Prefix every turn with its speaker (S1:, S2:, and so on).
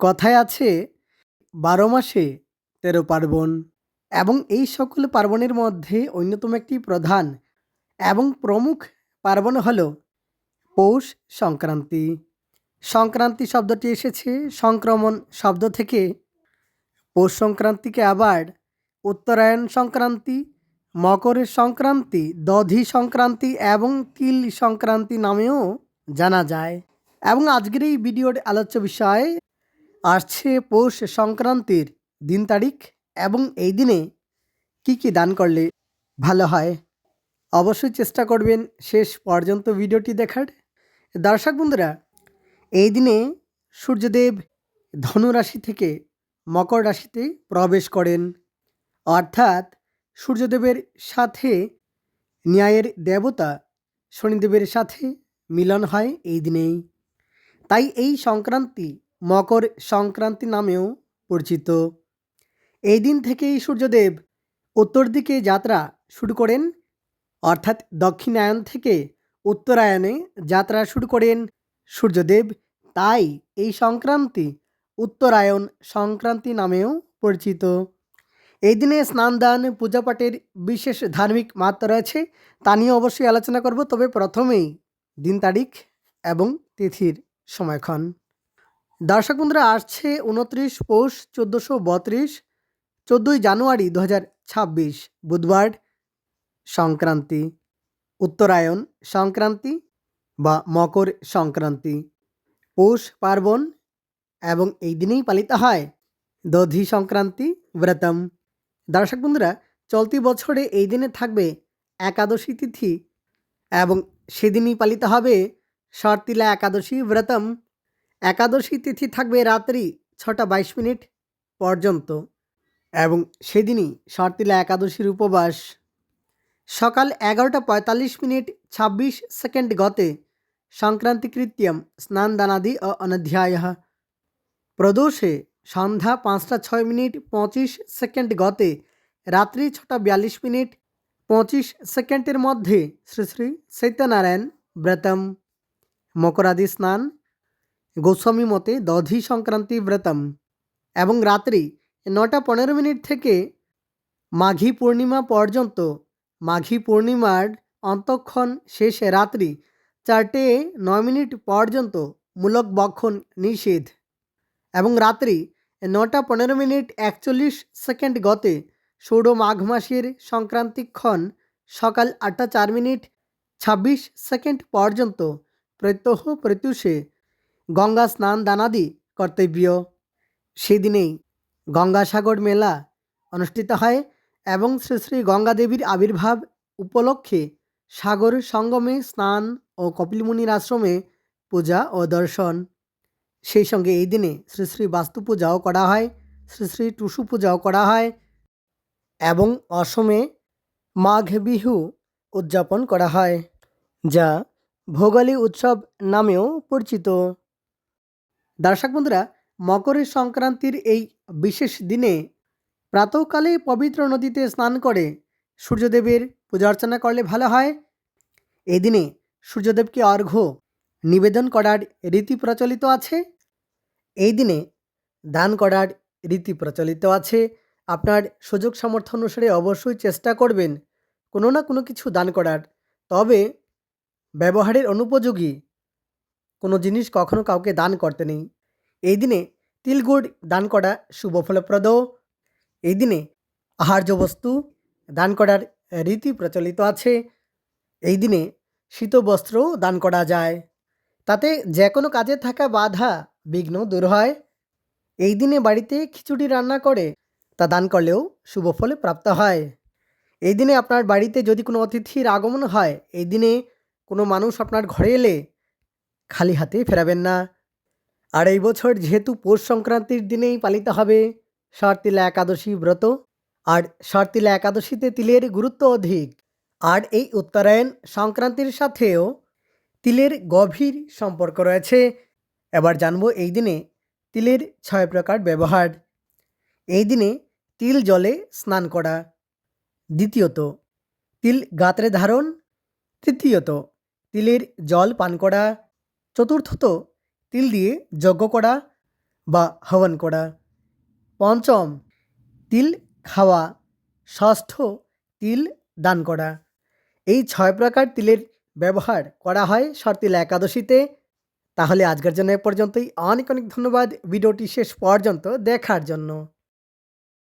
S1: কথায় আছে, বারো মাসে তেরো পার্বণ। এবং এই সকল পার্বণের মধ্যে অন্যতম একটি প্রধান এবং প্রমুখ পার্বণ হল পৌষ সংক্রান্তি। সংক্রান্তি শব্দটি এসেছে সংক্রমণ শব্দ থেকে। পৌষ সংক্রান্তিকে আবার উত্তরায়ণ সংক্রান্তি, মকর সংক্রান্তি, দধি সংক্রান্তি এবং তিল সংক্রান্তি নামেও জানা যায়। এবং আজকের এই ভিডিওর আলোচ্য বিষয় আসছে পৌষ সংক্রান্তির দিন তারিখ এবং এই দিনে কি কি দান করলে ভালো হয়? অবশ্যই চেষ্টা করবেন শেষ পর্যন্ত ভিডিওটি দেখার। দর্শক বন্ধুরা, এই দিনে সূর্যদেব ধনু রাশি থেকে মকর রাশিতে প্রবেশ করেন। অর্থাৎ সূর্যদেবের সাথে ন্যায়ের দেবতা শনিদেবের সাথে মিলন হয় এই দিনেই। তাই এই সংক্রান্তি মকর সংক্রান্তি নামেও পরিচিত। এই দিন থেকেই সূর্যদেব উত্তর দিকে যাত্রা শুরু করেন, অর্থাৎ দক্ষিণায়ন থেকে উত্তরায়ণে যাত্রা শুরু করেন সূর্যদেব। তাই এই সংক্রান্তি উত্তরায়ণ সংক্রান্তি নামেও পরিচিত। এই দিনে স্নান, দান পূজাপাঠের বিশেষ ধার্মিক মাত্রা রয়েছে, তা নিয়ে অবশ্যই আলোচনা করব। তবে প্রথমেই দিন তারিখ এবং তিথির সময়ক্ষণ। দর্শক বন্ধুরা, আসছে উনত্রিশ পৌষ চোদ্দোশো বত্রিশ, চোদ্দোই জানুয়ারি দু হাজার ছাব্বিশ, বুধবার সংক্রান্তি, উত্তরায়ণ সংক্রান্তি বা মকর সংক্রান্তি। পৌষ পার্বণ এবং এই দিনেই পালিত হয় দধি সংক্রান্তি, ব্রতম। দর্শক বন্ধুরা, চলতি বছরে এই দিনে থাকবে একাদশী তিথি এবং সেদিনই পালিত হবে শর্তিলা একাদশী, ব্রতম। একাদশী তিথি থাকবে রাত্রি ছটা বাইশ মিনিট পর্যন্ত এবং সেদিনই শর্তিলা একাদশীর উপবাস। সকাল এগারোটা পঁয়তাল্লিশ মিনিট ছাব্বিশ সেকেন্ড গতে সংক্রান্তি কৃত্যম স্নান দানাদি ও অনধ্যায়। প্রদোষে সন্ধ্যা পাঁচটা ছয় মিনিট পঁচিশ সেকেন্ড গতে রাত্রি ছটা বিয়াল্লিশ মিনিট পঁচিশ সেকেন্ডের মধ্যে শ্রী শ্রী সত্যনারায়ণ ব্রতম। মকরাদি স্নান গোস্বামী মতে দধি সংক্রান্তি ব্রতম এবং রাত্রি নটা পনেরো মিনিট থেকে মাঘী পূর্ণিমা পর্যন্ত, মাঘী পূর্ণিমার অন্তক্ষণ শেষে রাত্রি চারটে নয় মিনিট পর্যন্ত মূলক বক্ষণ নিষেধ এবং রাত্রি নটা পনেরো মিনিট একচল্লিশ সেকেন্ড গতে ষোড় মাঘ মাসের সংক্রান্তিক্ষণ সকাল আটটা চার মিনিট ছাব্বিশ সেকেন্ড পর্যন্ত প্রত্যহ প্রত্যুষে গঙ্গা স্নান দানাদি কর্তব্য। সেদিনেই গঙ্গাসাগর মেলা অনুষ্ঠিত হয় এবং শ্রী শ্রী গঙ্গাদেবীর আবির্ভাব উপলক্ষে সাগর সঙ্গমে স্নান ও কপিলমুনির আশ্রমে পূজা ও দর্শন। সেই সঙ্গে এই দিনে শ্রী শ্রী বাস্তু পূজাও করা হয়, শ্রী শ্রী টুসু পূজাও করা হয় এবং অসমে মাঘ বিহু উদযাপন করা হয়, যা ভোগালী উৎসব নামেও পরিচিত। দর্শক বন্ধুরা মকরের সংক্রান্তির এই বিশেষ দিনে প্রাতঃকালে পবিত্র নদীতে স্নান করে সূর্যদেবের পূজা অর্চনা করলে ভালো হয়। এই দিনে সূর্যদেবকে অর্ঘ্য নিবেদন করার রীতি প্রচলিত আছে। এই দিনে দান করার রীতি প্রচলিত আছে। আপনার সুযোগ সামর্থ্য অনুসারে অবশ্যই চেষ্টা করবেন। কোনো না কোনো কিছু দান করার। তবে ব্যবহারের অনুপযোগী কোনো জিনিস কখনো কাউকে দান করতে নেই। এই দিনে তিলগুড় দান করা শুভ ফলপ্রদ এই দিনে আহার্য বস্তু দান করার রীতি প্রচলিত আছে। এই দিনে শীত বস্ত্রও দান করা যায়। তাতে যে কোনো কাজে থাকা বাধা, বিঘ্ন দূর হয়। এই দিনে বাড়িতে খিচুড়ি রান্না করে তা দান করলেও শুভ ফলে প্রাপ্ত হয়। এই দিনে আপনার বাড়িতে যদি কোনো অতিথির আগমন হয়, এই দিনে কোনো মানুষ আপনার ঘরে এলে খালি হাতে ফেরাবেন না। আর এই বছর যেহেতু পৌষ সংক্রান্তির দিনেই পালিত হবে শর্তিলা একাদশী ব্রত, আর শর্তিলা একাদশীতে তিলের গুরুত্ব অধিক, আর এই উত্তরায়ণ সংক্রান্তির সাথেও তিলের গভীর সম্পর্ক রয়েছে। এবার জানব এই দিনে তিলের ছয় প্রকার ব্যবহার। এই দিনে তিল জলে স্নান করা। দ্বিতীয়ত, তিল গাত্রে ধারণ। তৃতীয়ত, তিলের জল পান করা। চতুর্থত তিল দিয়ে যজ্ঞ করা বা হবন করা। পঞ্চম, তিল খাওয়া। ষষ্ঠ, তিল দান করা। এই ছয় প্রকার তিলের ব্যবহার করা হয় সর্তিল একাদশীতে। তাহলে আজকের জন্য এ পর্যন্তই। অনেক অনেক ধন্যবাদ। ভিডিওটি শেষ পর্যন্ত দেখার জন্য।